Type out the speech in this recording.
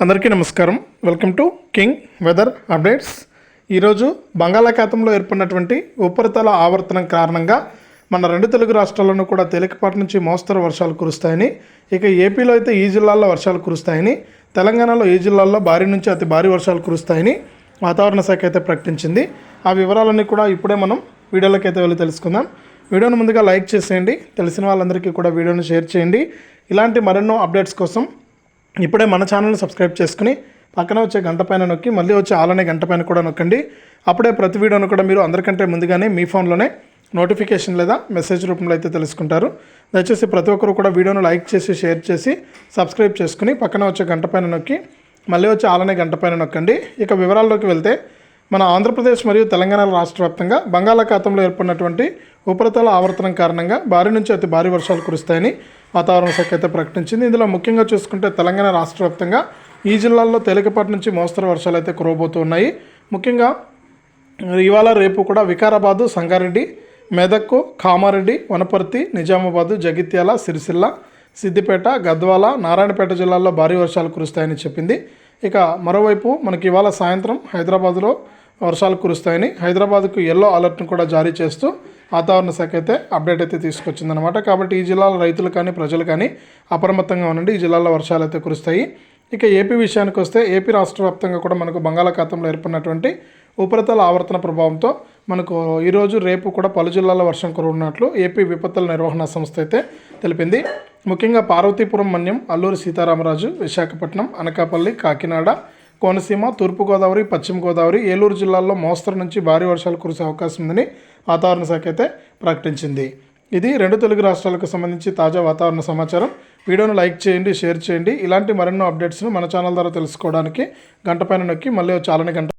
అందరికీ నమస్కారం. Welcome to king weather updates ఈరోజు బంగాళాఖాతంలో ఏర్పడినటువంటి ఉపరితల ఆవర్తనం కారణంగా మన రెండు తెలుగు రాష్ట్రాల్లోనూ కూడా తేలికపాటి నుంచి మోస్తరు వర్షాలు కురుస్తాయని ఇక ఏపీలో అయితే ఈ జిల్లాల్లో వర్షాలు కురుస్తాయని తెలంగాణలో ఈ జిల్లాల్లో భారీ నుంచి అతి భారీ వర్షాలు కురుస్తాయని వాతావరణ శాఖ అయితే ప్రకటించింది. ఆ వివరాలన్నీ కూడా ఇప్పుడే మనం వీడియోలోకి అయితే వెళ్ళి తెలుసుకుందాం. వీడియోను ముందుగా లైక్ చేసేయండి. తెలిసిన వాళ్ళందరికీ కూడా వీడియోను షేర్ చేయండి. ఇలాంటి మరెన్నో అప్డేట్స్ కోసం ఇప్పుడే మన ఛానల్ని సబ్స్క్రైబ్ చేసుకుని పక్కన వచ్చే గంట పైన నొక్కి మళ్ళీ వచ్చే ఆలనే గంట పైన కూడా నొక్కండి. అప్పుడే ప్రతి వీడియోను కూడా మీరు అందరికంటే ముందుగానే మీ ఫోన్లోనే నోటిఫికేషన్ లేదా మెసేజ్ రూపంలో అయితే తెలుసుకుంటారు. దయచేసి ప్రతి ఒక్కరు కూడా వీడియోను లైక్ చేసి షేర్ చేసి సబ్స్క్రైబ్ చేసుకుని పక్కన వచ్చే గంట పైన నొక్కి మళ్ళీ వచ్చే ఆలనే గంట పైన నొక్కండి. ఇక వివరాల్లోకి వెళ్తే మన ఆంధ్రప్రదేశ్ మరియు తెలంగాణ రాష్ట్ర వ్యాప్తంగా బంగాళాఖాతంలో ఏర్పడినటువంటి ఉపరితల ఆవర్తనం కారణంగా భారీ నుంచి అతి భారీ వర్షాలు కురుస్తాయని వాతావరణ శాఖ అయితే ప్రకటించింది. ఇందులో ముఖ్యంగా చూసుకుంటే తెలంగాణ రాష్ట్ర వ్యాప్తంగా ఈ జిల్లాల్లో తేలికపాటి నుంచి మోస్తరు వర్షాలు అయితే కురవబోతున్నాయి ముఖ్యంగా ఇవాళ రేపు కూడా వికారాబాదు సంగారెడ్డి మెదక్కు కామారెడ్డి వనపర్తి నిజామాబాదు జగిత్యాల సిరిసిల్ల సిద్దిపేట గద్వాల నారాయణపేట జిల్లాల్లో భారీ వర్షాలు కురుస్తాయని చెప్పింది. ఇక మరోవైపు మనకి ఇవాళ సాయంత్రం హైదరాబాద్లో వర్షాలు కురుస్తాయని హైదరాబాద్కు ఎల్లో అలర్ట్ను కూడా జారీ చేస్తూ వాతావరణ శాఖ అయితే అప్డేట్ అయితే తీసుకొచ్చిందనమాట కాబట్టి ఈ జిల్లాల రైతులు కానీ ప్రజలు కానీ అప్రమత్తంగా ఉండండి. ఈ జిల్లాలో వర్షాలు అయితే కురుస్తాయి. ఇక ఏపీ విషయానికి వస్తే ఏపీ రాష్ట్ర వ్యాప్తంగా కూడా మనకు బంగాళాఖాతంలో ఏర్పడినటువంటి ఉపరితల ఆవర్తన ప్రభావంతో మనకు ఈరోజు రేపు కూడా పలు జిల్లాల్లో వర్షం కురున్నట్లు ఏపీ విపత్తుల నిర్వహణ సంస్థ అయితే తెలిపింది. ముఖ్యంగా పార్వతీపురం మన్యం అల్లూరి సీతారామరాజు విశాఖపట్నం అనకాపల్లి కాకినాడ కోనసీమ తూర్పుగోదావరి పశ్చిమ గోదావరి ఏలూరు జిల్లాల్లో మోస్తరు నుంచి భారీ వర్షాలు కురిసే అవకాశం ఉందని వాతావరణ శాఖ అయితే ప్రకటించింది. ఇది రెండు తెలుగు రాష్ట్రాలకు సంబంధించి తాజా వాతావరణ సమాచారం. వీడియోను లైక్ చేయండి షేర్ చేయండి. ఇలాంటి మరెన్నో అప్డేట్స్ను మన ఛానల్ ద్వారా తెలుసుకోవడానికి గంట పైన నొక్కి మళ్ళీ చాలని గంట